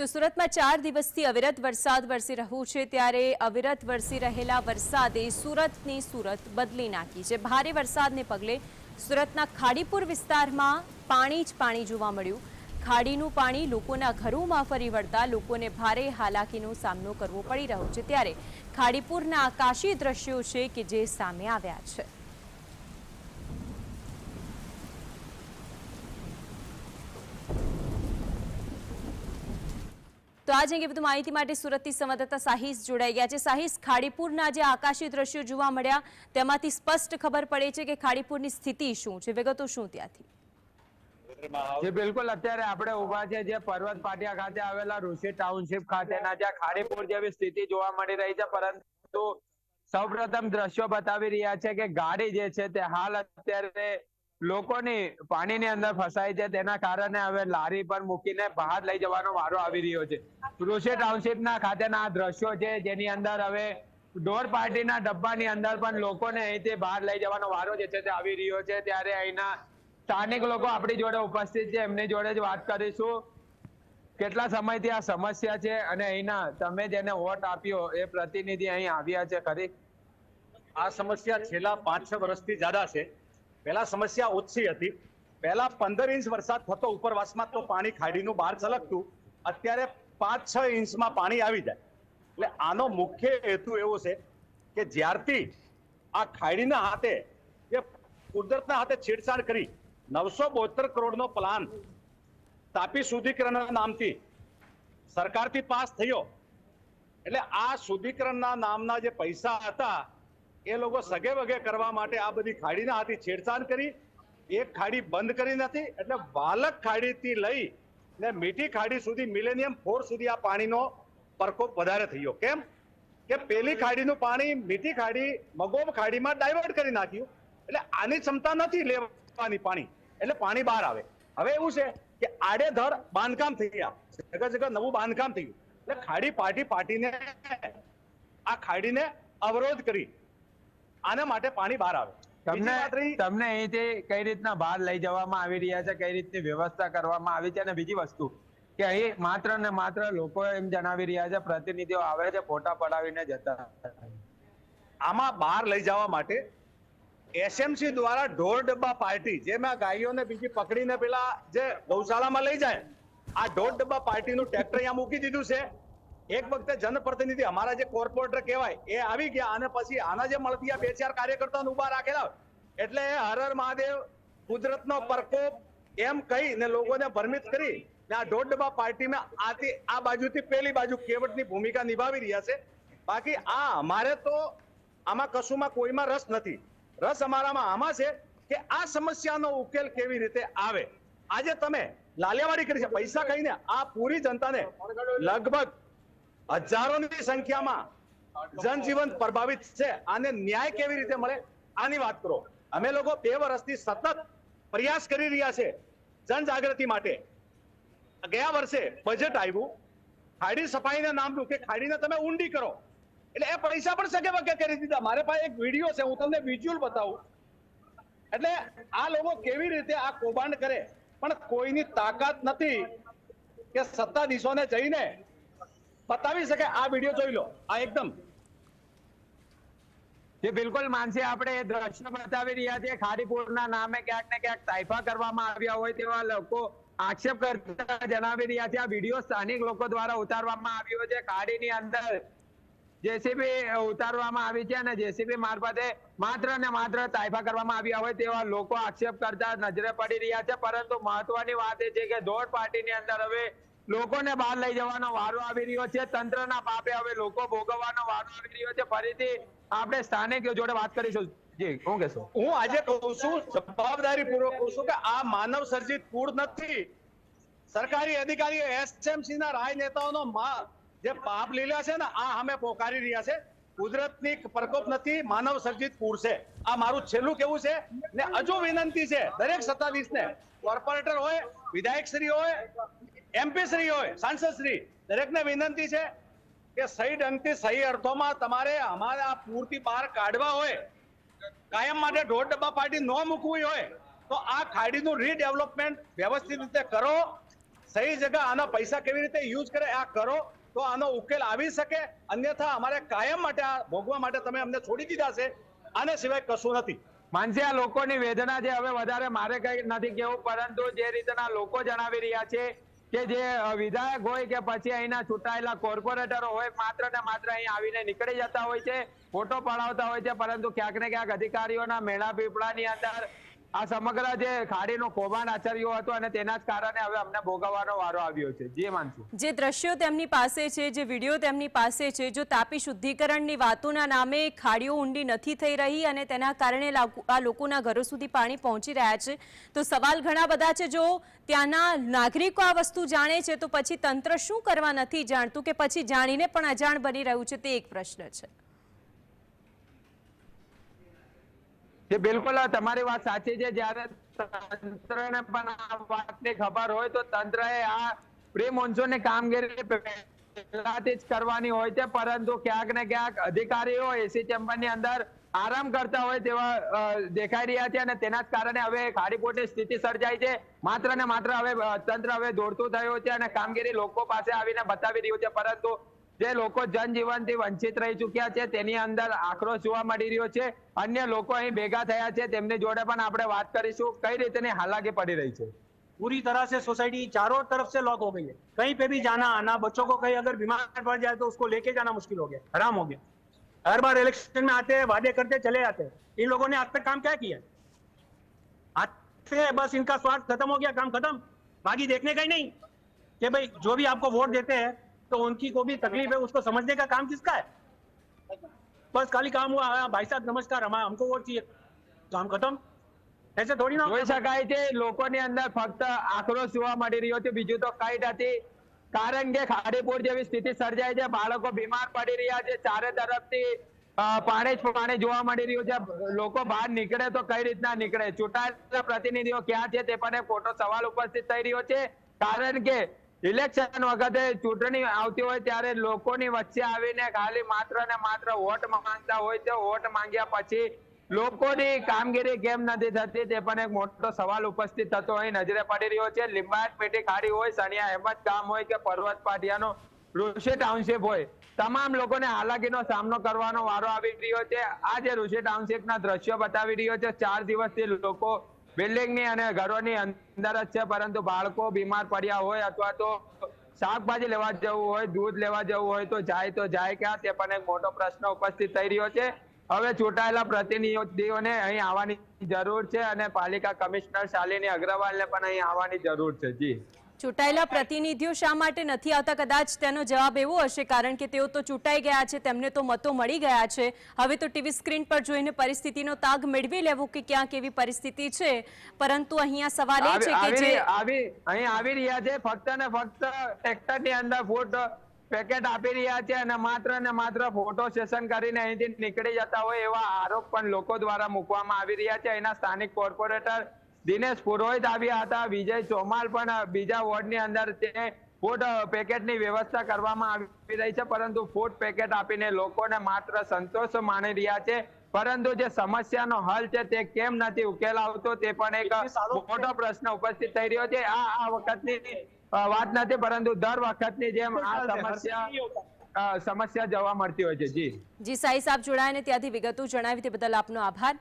તો સુરતમાં ચાર દિવસથી અવિરત વરસાદ વરસી રહ્યો છે. ત્યારે અવિરત વરસી રહેલા વરસાદે સુરતની સુરત બદલી નાખી છે. ભારે વરસાદને પગલે સુરતના ખાડીપુર વિસ્તારમાં પાણી જ પાણી જોવા મળ્યું. ખાડીનું પાણી લોકોના ઘરોમાં ફરી વળતા લોકોને ભારે હાલાકીનો સામનો કરવો પડી રહ્યો છે. ત્યારે ખાડીપુરના આકાશી દ્રશ્યો છે કે જે સામે આવ્યા છે. તો આજ અંગે વધુ માહિતી માટે સુરતથી સંવાદદાતા સાહિસ જોડાઈ ગયા છે. સાહિસ, ખાડીપુરના જે આકાશી દ્રશ્યો જોવા મળ્યા, તેમાંથી સ્પષ્ટ ખબર પડે છે કે ખાડીપુરની સ્થિતિ શું છે. વિગતો શું ત્યાંથી? બિલકુલ. અત્યારે આપણે ઊભા છે જે પર્વત પાટિયા ખાતે આવેલા ઋષિ ટાઉનશીપ ખાતેના ખાડીપુર જેવી સ્થિતિ જોવા મળી રહી છે. પરંતુ સૌપ્રથમ દ્રશ્યો બતાવી રહ્યા છે કે ગાડી જે છે તે હાલ અત્યારે લોકોની પાણીની અંદર ફસાય છે, તેના કારણે હવે લારી પર મૂકીને બહાર લઈ જવાનો વારો આવી રહ્યો છે. ઋષિ ટાઉનશીપના ખાતેના આ દ્રશ્યો છે, જેની અંદર હવે ડોર પાર્ટીના ડબ્બાની અંદર પણ લોકોને અહીંથી બહાર લઈ જવાનો વારો જે છે તે આવી રહ્યો છે. ત્યારે અહીંના સ્થાનિક લોકો આપણી જોડે ઉપસ્થિત છે, એમની જોડે જ વાત કરીશું. કેટલા સમયથી આ સમસ્યા છે અને અહીંના તમે જેને વોટ આપ્યો એ પ્રતિનિધિ અહીં આવ્યા છે, ખરી? આ સમસ્યા છેલ્લા પાંચ છ વર્ષથી જ્યાદા છે. પહેલા સમસ્યા ઓછી હતી. પહેલા પંદર ઇંચ વરસાદ થતો ઉપરવાસમાં તો પાણી ખાડીનું બહાર છલકતું અત્યારે પાંચ, છ ઇંચમાં પાણી આવી જાય. એટલે આનો મુખ્ય હેતુ એવો છે કે જ્યારથી આ ખાડીના હાથે જે કુદરતના હાથે છેડછાડ કરી નવસો બોતેર કરોડનો પ્લાન તાપી શુદ્ધિકરણના નામથી સરકારથી પાસ થયો. એટલે આ શુદ્ધિકરણના નામના જે પૈસા હતા એ લોકો સગે વગે કરવા માટે આ બધી ખાડીના હાથી છેડછાડ કરી. એક ખાડી બંધ કરી નથી એટલે વાલક ખાડીથી લઈ ને મીઠી ખાડી સુધી, મિલેનિયમ ફોર સુધી આ પાણીનો પ્રકોપ વધારે થયો. કેમ? કે પેલી ખાડીનું પાણી મીઠી ખાડી, મગોબ ખાડીમાં ડાયવર્ટ કરી નાખ્યું. એટલે આની ક્ષમતા નથી લેવાની પાણી. એટલે પાણી બહાર આવે. હવે એવું છે કે આડેધડ બાંધકામ થઈ ગયા. જગત જગત નવું બાંધકામ થયું. એટલે ખાડી પાટી પાટીને આ ખાડીને અવરોધ કરી. આના માટે પાણી બહાર આવે. તમને તમને અહીંથી કઈ રીતના બહાર લઈ જવામાં આવી રહ્યા છે કઈ રીતની વ્યવસ્થા કરવામાં આવી છે અને બીજી વસ્તુ કે અહીં માત્ર ને માત્ર લોકો એમ જણાવી રહ્યા છે પ્રતિનિધિઓ આવે છે ફોટા પડાવીને જતા આમાં બહાર લઈ જવા માટે એસએમસી દ્વારા ઢોર ડબ્બા પાર્ટી જેમાં ગાયોને બીજી પકડીને પેલા જે ગૌશાળામાં લઈ જાય આ ઢોર ડબ્બા પાર્ટીનું ટ્રેક્ટર અહીંયા મૂકી દીધું છે. એક વખતે જનપ્રતિનિધિ અમારા જે કોર્પોરેટર કહેવાય, એ આવી ગયા અને પછી આના જે મળતી બે ચાર કાર્યકર્તા ઊભા રાખેલા એટલે હર હર મહાદેવ, કુદરતનો પ્રકોપ એમ કહી ને લોકોને ભ્રમિત કરી ને આ ઢોર ડબ્બા પાર્ટીમાં આથી આ બાજુથી પેલી બાજુ કેવટની ભૂમિકા નિભાવી રહ્યા છે. બાકી આ અમારે તો આમાં કશુંમાં કોઈમાં રસ નથી. રસ અમારામાં આમાં છે કે આ સમસ્યાનો ઉકેલ કેવી રીતે આવે. આજે તમે લાલિયાવાડી કરી છે. પૈસા કહીને આ પૂરી જનતાને લગભગ હજારોની સંખ્યામાં જનજીવન પ્રભાવિત છે. આને ન્યાય કેવી રીતે મળે? આની વાત કરો. અમે લોકો બે વર્ષથી સતત પ્રયાસ કરી રહ્યા છે જનજાગૃતિ માટે. ગયા વર્ષે બજેટ આવ્યું. ખાડી સફાઈના નામનું કે ખાડીને તમે ઊંડી કરો. એટલે એ પૈસા પણ સગે વગે કરી દીધા. મારે પાસે એક વીડિયો છે, હું તમને વિઝ્યુઅલ બતાવું. એટલે આ લોકો કેવી રીતે આ કૌભાંડ કરે? પણ કોઈની તાકાત નથી કે સત્તાધીશોને જઈને બતાવી શકે? આ વીડિયો જોઈ લો. આ એકદમ. જે બિલકુલ માનસી આપણે એ દ્રશ્ય બતાવી રહ્યા છીએ, ખારીપુરના નામે ક્યાંક ને ક્યાંક તાઇફા કરવામાં આવ્યા હોય તેવા લોકો આક્ષેપ કરતા જણાવી રહ્યા છે. આ વીડિયો સ્થાનિક લોકો દ્વારા ઉતારવામાં આવ્યો છે. ખાડીની અંદર જેસીબી ઉતારવામાં આવી છે અને જેસીબી મારફતે માત્ર ને માત્ર તાઇફા કરવામાં આવ્યા હોય તેવા લોકો આક્ષેપ કરતા નજરે પડી રહ્યા છે. પરંતુ મહત્વની વાત એ છે કે દોડ પાર્ટીની અંદર હવે લોકોને બહાર લઈ જવાનો વારો આવી રહ્યો છે. તંત્રના પાપે હવે લોકો ભોગવવાનો વારો આવી રહ્યો છે. ફરીથી આપણે સ્થાનિક જોડે વાત કરીશું. હું આજે કહું છું જવાબદારી પૂર્વક કહું છું કે આ માનવ સર્જિત પૂર નથી. સરકારી અધિકારીઓ એસએમસી ના રાજનેતાઓનો જે પાપ લીલા છે ને, આ અમે પોકારી રહ્યા છે. કુદરતની પ્રકોપ નથી, માનવ સર્જિત પૂર છે. આ મારું છેલ્લું કેવું છે ને, હજુ વિનંતી છે, દરેક સત્તાધીશને. કોર્પોરેટર હોય વિધાયક શ્રી હોય એમપી શ્રી હોય, સાંસદ શ્રી, દરેકને વિનંતી છે કે સહી ઢંગથી સહી અર્થોમાં તમારે અમારે આ પૂર્તિ બહાર કાઢવા હોય, કાયમ માટે ઢોર ડબ્બા પાર્ટી ન મૂકવી હોય, તો આ ખાડીનું રીડેવલપમેન્ટ વ્યવસ્થિત રીતે કરો, સહી જગા આના પૈસા કેવી રીતે યુઝ કરે આ કરો, તો આનો ઉકેલ આવી શકે, અન્યથા અમારે કાયમ માટે આ ભોગવા માટે તમે અમને છોડી દીધા છે, આને સિવાય કશું નથી. માનસી, આ લોકોની વેદના છે, હવે વધારે મારે કઈ નથી કેવું પરંતુ જે રીતના લોકો જણાવી રહ્યા છે કે જે વિધાયક હોય કે પછી અહીંના ચૂંટાયેલા કોર્પોરેટરો હોય, માત્ર ને માત્ર અહીં આવીને નીકળી જતા હોય છે, ફોટો પડાવતા હોય છે, પરંતુ ક્યાંક ને ક્યાંક અધિકારીઓના મેળા પીપળાની અંદર આ સમગ્ર જે ખાડીનું કૌભાંડ આચર્યો હતો અને તેના જ કારણે હવે અમને ભોગવવાનો વારો આવ્યો છે. જે માનસી જે દ્રશ્યો તેમની પાસે છે, જે વીડિયો તેમની પાસે છે, જો તાપી શુદ્ધિકરણની વાતોના નામે ખાડીઓ ઊંડી નથી થઈ રહી અને તેના કારણે આ લોકોના ઘરો સુધી પાણી પહોંચી રહ્યા છે, તો સવાલ ઘણા બધા છે. જો ત્યાંના નાગરિકો આ વસ્તુ જાણે છે, તો પછી તંત્ર શું કરવા નથી જાણતું કે પછી જાણીને પણ અજાણ બની રહ્યું છે, તે એક પ્રશ્ન છે. જે બિલકુલ તમારી વાત સાચી છે. જ્યારે તંત્રને પણ આ વાતની ખબર હોય તો તંત્રએ આ પ્રી મોન્સૂનની કામગીરી પહેલાથી જ કરવાની હોય છે. પરંતુ ક્યાંક ને ક્યાંક અધિકારીઓ એસી ચેમ્બરની અંદર આરામ કરતા હોય તેવા દેખાઈ રહ્યા છે અને તેના જ કારણે હવે ખાડીપોટની સ્થિતિ સર્જાઈ છે. માત્ર ને માત્ર હવે તંત્ર હવે દોડતું થયું છે અને કામગીરી લોકો પાસે આવીને બતાવી રહ્યું છે. પરંતુ જે લોકો જનજીવનથી વંચિત રહી ચૂક્યા છે તેની અંદર આક્રોશ જોવા મળી રહ્યો છે અન્ય લોકો અહીં ભેગા થયા છે તેમની જોડે પણ આપણે વાત કરીશું કઈ રીતની હાલાકી પડી રહી છે पूरी तरह से सोसाइटी चारों तरफ से लॉक हो गई है कहीं पे भी जाना आना बच्चों को कहीं अगर बीमार पड़ जाए तो उसको लेके जाना मुश्किल हो गया हराम हो गया हर बार इलेक्शन में आते हैं वादे करते चले जाते हैं इन लोगों ने आज तक काम क्या किया आज से बस इनका स्वार्थ खत्म हो गया काम खत्म बाकी देखने का ही नहीं कि भाई जो भी आपको वोट देते हैं तो उनकी को भी तकलीफ है उसको समझने का काम किसका है बस खाली काम हुआ हाँ, भाई साहब नमस्कार हमारा हमको वोट चाहिए काम खत्म ऐसे थोड़ी ना જોઈ શકાય છે લોકોની અંદર ફક્ત આક્રોશ જોવા મળી રહ્યો છે બીજું તો કઈ નથી કારણ કે ખાડીપુર જેવી સ્થિતિ સર્જાય છે બાળકો બીમાર પડી રહ્યા છે ચારે તરફથી અ, પાણી જ પાણી જોવા મળી રહ્યું છે લોકો બહાર નીકળે તો કઈ રીતના નીકળે ચૂંટાયેલા પ્રતિનિધિઓ ક્યાં છે તે પણ એક મોટો સવાલ ઉપસ્થિત થઈ રહ્યો છે કારણ કે ઇલેક્શન વખતે ચૂંટણી આવતી હોય ત્યારે લોકોની વચ્ચે આવીને ખાલી માત્ર ને માત્ર વોટ માંગતા હોય છે. વોટ માંગ્યા પછી લોકોની કામગીરી કેમ નથી થતી તે પણ એક મોટો સવાલ ઉપસ્થિત થતો અહીં નજરે પડી રહ્યો છે. લિંબાયત પેટી ખાડી હોય, સણિયા અહેમદ ગામ હોય કે પર્વત પાટિયાનો ઋષિ ટાઉનશીપ હોય, તમામ લોકોને હાલાકીનો સામનો કરવાનો વારો આવી રહ્યો છે. આ જે ઋષિ ટાઉનશીપના દ્રશ્યો બતાવી રહ્યો છે. ચાર દિવસથી લોકો બિલ્ડિંગની અને ઘરોની અંદર જ છે, પરંતુ બાળકો બીમાર પડ્યા હોય અથવા તો શાકભાજી લેવા જવું હોય, દૂધ લેવા જવું હોય, તો જાય તો જાય ક્યાં? તે પણ એક મોટો પ્રશ્ન ઉપસ્થિત થઈ રહ્યો છે. હવે ચૂંટાયેલા પ્રતિનિધિઓને અહીં આવવાની જરૂર છે અને પાલિકા કમિશનર શાલિની અગ્રવાલને પણ અહીં આવવાની જરૂર છે. જી. ચૂંટાયેલા પ્રતિનિધિઓ શા માટે નથી આવતા? કદાચ તેનો જવાબ એવો હશે કારણ કે તેઓ તો ચૂંટાઈ ગયા છે તેમને તો મતો મળી ગયા છે. હવે તો ટીવી સ્ક્રીન પર જોઈને પરિસ્થિતિનો તાગ મેળવી લેવો કે ક્યાં કેવી પરિસ્થિતિ છે? પરંતુ અહીંયા સવાલ એ છે કે જે આવી અહીં આવી રહ્યા છે ફક્ત ને ફક્ત ટ્રેક્ટરની અંદર ફોટો પેકેટ આપી રહ્યા છે અને માત્ર ને માત્ર ફોટો સેશન કરીને અહીંથી નીકળી જતા હોય એવા આરોપ પણ લોકો દ્વારા મૂકવામાં આવી રહ્યા છે. અહીંના સ્થાનિક કોર્પોરેટર દિનેશ પુરોહિત આવ્યા હતા વિજય ચોમાલ પણ બીજા વોર્ડની અંદર તે ફૂડ પેકેટની વ્યવસ્થા કરવામાં આવી રહી છે પરંતુ ફૂડ પેકેટ આપીને લોકોને માત્ર સંતોષ માણી રહ્યા છે. પરંતુ જે સમસ્યાનો હલ છે તે કેમ નથી ઉકેલ આવતો તે પણ એક મોટો પ્રશ્ન ઉપસ્થિત થઈ રહ્યો છે. આ આ વખતની વાત નથી પરંતુ દર વખતની જેમ આ સમસ્યા સમસ્યા જોવા મળતી હોય છે. જી. જી સાઈ સાહેબ જોડાયા ત્યાંથી વિગતો જણાવી તે બદલ આપનો આભાર.